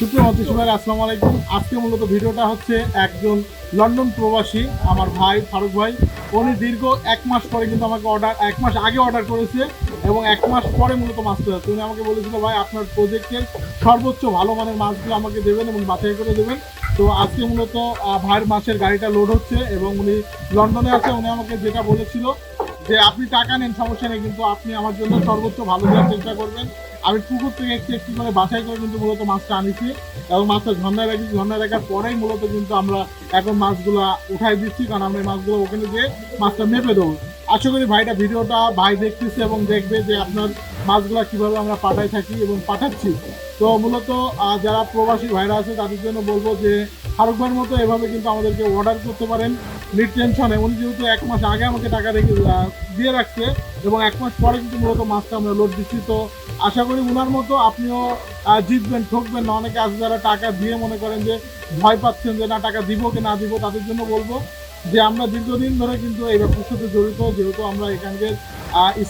মস্তিষ্ক ভাই আসসালামু আলাইকুম। আজকে মূলত ভিডিওটা হচ্ছে একজন লন্ডন প্রবাসী, আমার ভাই ফারুক ভাই। উনি দীর্ঘ এক মাস পরে কিন্তু আমাকে অর্ডার এক মাস আগে অর্ডার করেছে এবং এক মাস পরে মূলত মাছ চলে উনি আমাকে বলেছিল, ভাই, আপনার প্রজেক্টের সর্বোচ্চ ভালো মানের মাছগুলো আমাকে দেবেন এবং বাছাই করে দেবেন। তো আজকে মূলত ভাইয়ের মাছের গাড়িটা লোড হচ্ছে এবং উনি লন্ডনে আছে। উনি আমাকে যেটা বলেছিল যে, আপনি টাকা নেন, সমস্যা নেই, কিন্তু আপনি আমার জন্য সর্বোচ্চ ভালো দেওয়ার চেষ্টা করবেন। আমি পুকুর থেকে একটু একটু করে বাছাই করে কিন্তু মূলত মাছটা আনিছি এবং মাছটা ঝর্ণায় রাখি ঝর্ণায় রাখার পরেই মূলত কিন্তু আমরা এখন মাছগুলো উঠাই দিচ্ছি, কারণ আমরা মাছগুলো ওখানে দিয়ে মাছটা মেপে দেবো। আশা করি ভাইটা ভিডিওটা ভাই দেখতেছে এবং দেখবে যে আপনার মাছগুলো কীভাবে আমরা পাঠাই থাকি এবং পাঠাচ্ছি। তো মূলত যারা প্রবাসী ভাইরা আছে তাদের জন্য বলব যে ফারুক ভাইয়ের মতো এভাবে কিন্তু আমাদেরকে অর্ডার করতে পারেন। টেনশনে উনি যেহেতু এক মাস আগে আমাকে টাকা রেখে দিয়ে রাখছে এবং এক মাস পরে কিন্তু মূলত মাছটা আমরা লোড দিচ্ছি। তো আশা করি উনার মতো আপনিও জিতবেন, ঠকবেন না। অনেকে আছে যারা টাকা দিয়ে মনে করেন যে ভয় পাচ্ছেন যে না, টাকা দিব কি না দিব, তাদের জন্য বলব যে আমরা দীর্ঘদিন ধরে কিন্তু এই ব্যবসার সাথে জড়িত, যেহেতু আমরা এখানকার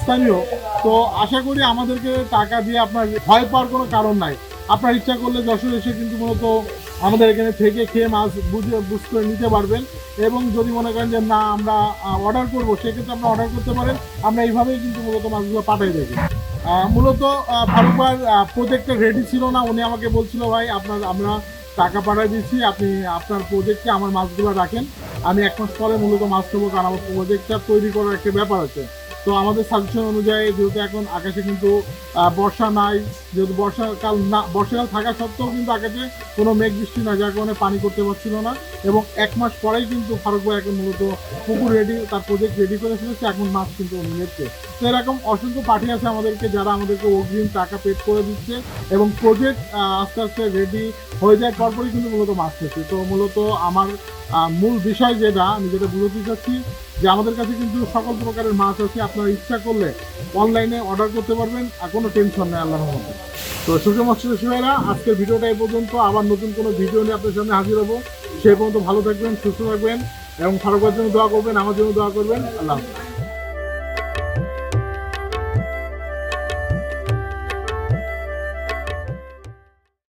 স্থানীয়। তো আশা করি আমাদেরকে টাকা দিয়ে আপনার ভয় পাওয়ার কোনো কারণ নাই। আপনার ইচ্ছা করলে যশোর এসে কিন্তু মূলত আমাদের এখানে থেকে খেয়ে মাছ বুঝে, বুঝ করে নিতে পারবেন। এবং যদি মনে করেন যে না, আমরা অর্ডার করব, সেক্ষেত্রে আপনি অর্ডার করতে পারেন। আমরা এইভাবেই কিন্তু মূলত মাছগুলো পাঠাই দেবো। মূলত ফারুকবার প্রোজেক্টটা রেডি ছিল না, উনি আমাকে বলছিল, ভাই, আপনার, আমরা টাকা পাঠাই দিচ্ছি আপনি আপনার প্রজেক্টে আমার মাছগুলো রাখেন। আমি এক মাস পরে মূলত মাছ নেব, কারণ আমার প্রজেক্টটা তৈরি করার একটা ব্যাপার আছে। তো আমাদের সাজেশন অনুযায়ী যেহেতু এখন আকাশে কিন্তু বর্ষা নাই, যেহেতু বর্ষাকাল না বর্ষাকাল থাকা সত্ত্বেও কিন্তু আকাশে কোনো মেঘ বৃষ্টি না, যার কারণে পানি করতে পারছিল না। এবং এক মাস পরেই কিন্তু ফারুক ভাই এখন মূলত পুকুর রেডি তার প্রজেক্ট রেডি করে ফেলেছে, এখন মাছ কিন্তু নিচ্ছে। তো এরকম অসংখ্য পার্টি আছে আমাদেরকে, যারা আমাদেরকে অগ্রিম টাকা পেড করে দিচ্ছে এবং প্রজেক্ট আস্তে আস্তে রেডি হয়ে যায় তারপরেই কিন্তু মূলত মাছ নিচ্ছে। তো মূলত আমার মূল বিষয় যেটা, আমি যেটা বুঝতে চাচ্ছি যে আমাদের কাছে কিন্তু সকল প্রকারের মাছ আছে, আপনারা ইচ্ছা করলে অনলাইনে অর্ডার করতে পারবেন, আর কোনো টেনশন নেই, আল্লাহর মধ্যে তো সুযোগ শিশুরা আজকের ভিডিওটা এই পর্যন্ত। আবার নতুন কোনো ভিডিও নিয়ে আপনার সামনে হাজির হব। সেই পর্যন্ত ভালো থাকবেন, সুস্থ থাকবেন, এবং ফারুকের জন্য দোয়া করবেন, আমার জন্য দোয়া করবেন। আল্লাহ হাফেজ।